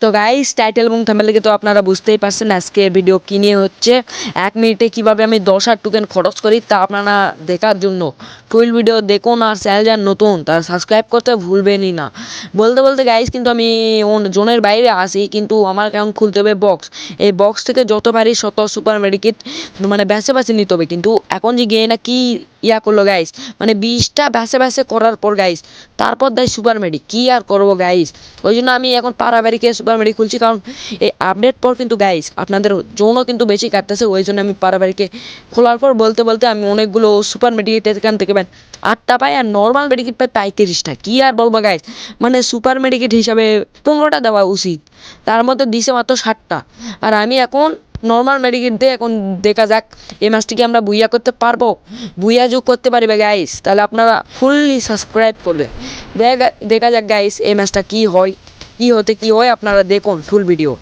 তো guys title এবং থামেল তো আপনারা বুঝতেই পারছেন আজকে ভিডিও কি নিয়ে হচ্ছে, এক মিনিটে কীভাবে আমি দশ হাজার টোকেন খরচ করি তা আপনারা দেখার জন্য। ফুল ভিডিও দেখুন আর চ্যানেল যার নতুন, তার সাবস্ক্রাইব করতে ভুলবেনই না। বলতে বলতে গাইস কিন্তু আমি জোনের বাইরে আসি কিন্তু আমার অ্যাকাউন্ট খুলতে হবে বক্স এই বক্স থেকে যত পারি শত সুপার মেডিকেট মানে ব্যাসে ব্যাসে নিতে হবে। কিন্তু এখন যে গিয়ে না কি ইয়া করল গাইস মানে বিশটা ব্যাসে ব্যাসে করার পর গাইস তারপর দেয় সুপার মেডি কি আর করব গাইস ওই জন্য আমি এখন পাড়াবাড়িকে সুপার মেডি খুলছি, কারণ এই আপডেট পর কিন্তু গাইস আপনাদের জোনও কিন্তু বেশি কাটতেছে, ওই জন্য আমি পাড়াবাড়িকে খোলার পর বলতে বলতে আমি অনেকগুলো সুপার মেডিকেট এখান থেকে আটটা পাই আর নর্মাল মেডিকেট পাই পঁয়ত্রিশটা। কি আর বলব গাইস মানে সুপার মেডিকেট হিসাবে পনেরোটা দেওয়া উচিত। তার মধ্যে দিছে মাত্র ষাটটা। আর আমি এখন নর্মাল মেডিকেট দিয়ে এখন দেখা যাক, এই মাছটিকে আমরা বুইয়া করতে পারব? বুইয়া যোগ করতে পারবে গাইস তাহলে আপনারা ফুললি সাবস্ক্রাইব করবে। দেখা যাক গাইস এই ম্যাচটা কি হয়, কি হতে কি হয়, আপনারা দেখুন ফুল ভিডিও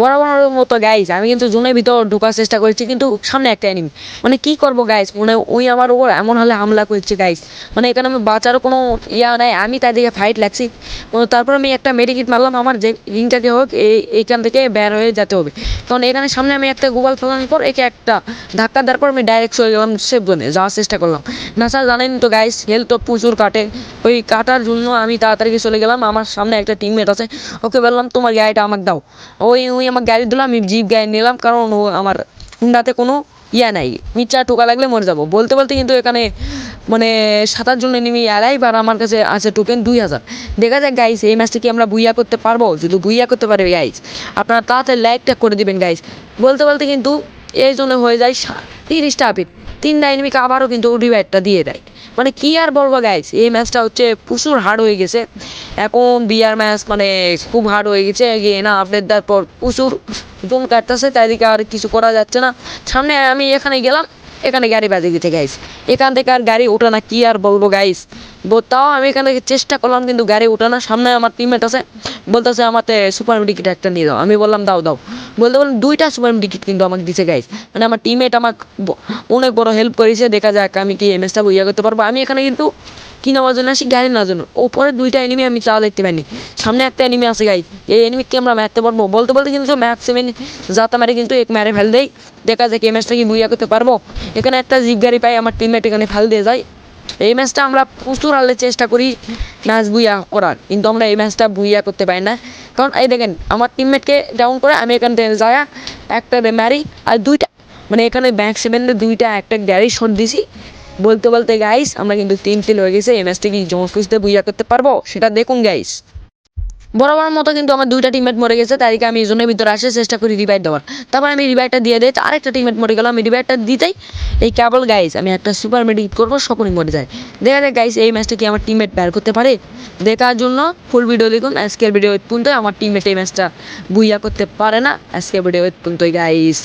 বরাবর মতো গাইস আমি কিন্তু জোনের ভিতর ঢোকার চেষ্টা করেছি, কিন্তু সামনে একটা এনিমি মানে কি করব গাইস মানে ওই আমার ওপর এমন হলে হামলা করছে গাইস মানে এখানে আমি বাঁচারও কোনো ইয়া নাই, আমি তার দিকে ফাইট লাগছি। তারপর আমি একটা মেডিকিট মারলাম, আমার যে রিংটাকে হোক, এই, এইখান থেকে বের হয়ে যেতে হবে। কারণ এখানে সামনে আমি একটা গোপাল ফেলানোর পর, একে একটা ধাক্কা দেওয়ার পর আমি ডাইরেক্ট চলে গেলাম সেফ জোনে যাওয়ার চেষ্টা করলাম। না স্যার জানেন তো গাইস হেলথ তো প্রচুর কাটে। ওই কাটার জন্য আমি তাড়াতাড়ি চলে গেলাম, আমার সামনে একটা টিমমেট আছে, ওকে বললাম, তোমার গাড়িটা আমাকে দাও। ওই ওই আমার গাড়ি দিলাম আমি জিপ গাড়ি নিলাম, কারণ ও আমার হুন্ডাতে কোনো ইয়া নাই। মিচা টোকা লাগলে মরে যাব। বলতে বলতে কিন্তু এখানে মানে সাতার জন্য নেমে এরাই বার আমার কাছে আছে টোকেন দুই হাজার। দেখা যাক গাইস এই ম্যাচটা কি আমরা বুইয়া করতে পারব? যদি বুইয়া করতে পারি গাইস আপনারা তাড়াতাড়ি লাইকটা করে দিবেন গাইস বলতে বলতে কিন্তু এই জন্য হয়ে যায় তিরিশটা আপিট তিনটা ডাইনামিক আবারও কিন্তু ডিভাইডটা দিয়ে দেয়। মানে কি আর বলব গাইস এই ম্যাচটা হচ্ছে প্রচুর হার্ড হয়ে গেছে। এখন বিয়ার ম্যাচ মানে খুব হার্ড হয়ে গেছে। গিয়ে না আপডেট দেওয়ার পর প্রচুর দম কাটতেছে তাই দিকে আর কিছু করা যাচ্ছে না। সামনে আমি এখানে গেলাম, এখানে গাড়ি বাজে গেছে গাইস এখান থেকে আর গাড়ি ওঠে না, কি আর বলব গাইস তাও আমি এখান চেষ্টা করলাম, কিন্তু গাড়ি ওঠে না। সামনে আমার টিমমেট আছে, বলতেছে আমাকে সুপার মেডিকেট একটা নিয়ে দাও। আমি বললাম, দাও দাও। বলতে বললাম, দুইটা সুপার মেডিকেট কিন্তু আমাকে দিছে গাইস মানে আমার টিমমেট আমাকে অনেক বড় হেল্প করেছে, দেখা যাক আমি কি এমএসটা বইয়া করতে পারব। আমি এখানে কিন্তু কি নেওয়ার জন্য আসি, গাড়ি নেওয়ার জন্য। ওপরে দুইটা এনিমি আমি চা দেখতে পাইনি। সামনে একটা এনিমি আছে গাই এই এনিমিকে আমরা মারতে পারব? বলতে বলতে কিন্তু ম্যাক্স সেভেন যাতা মারে কিন্তু এক মেরে ফেল দেই দেখা যাক, এই ম্যাচটা কি বুইয়া করতে পারব? এখানে একটা জিপ গাড়ি পাই, আমার টিমমেট এখানে ফেল দিয়ে যায়। এই ম্যাচটা আমরা প্রচুর আলে চেষ্টা করি ম্যাচ বুইয়া করার। কিন্তু আমরা এই ম্যাচটা বুইয়া করতে পারি না। কারণ এই দেখেন, আমার টিমমেটকে ডাউন করে আমি এখান থেকে যায় একটা মারি আর দুইটা মানে এখানে ব্যাক সেভেনের দুইটা একটা গ্যারি শট দিছি। বলতে বলতে গাইস আমরা কিন্তু তিন তিন হয়ে গেছে। এই ম্যাচটা কি জমা খুঁজতে বুইয়া করতে পারব? সেটা দেখুন গাইস বরাবর মতো কিন্তু আমার দুইটা টিমমেট মরে গেছে, তাদেরকে আমি জোনের ভিতরে আসার চেষ্টা করি রিভাইট দেওয়ার। তারপর আমি রিভাইটটা দিয়ে দিই আরেকটা টিমমেট মরে গেল, আমি রিভাইটটা দিতেই, এই কেবল গাইস আমি একটা সুপার মেডিকেট করব, সকলেই মরে যায়। দেখা যায় গাইস এই ম্যাচটা কি আমার টিমমেট বের করতে পারে? দেখার জন্য ফুল ভিডিও দেখুন, আজকের ভিডিও পর্যন্ত আমার টিমমেট এই ম্যাচটা বুইয়া করতে পারে না, আজকের ভিডিও পর্যন্তই গাইস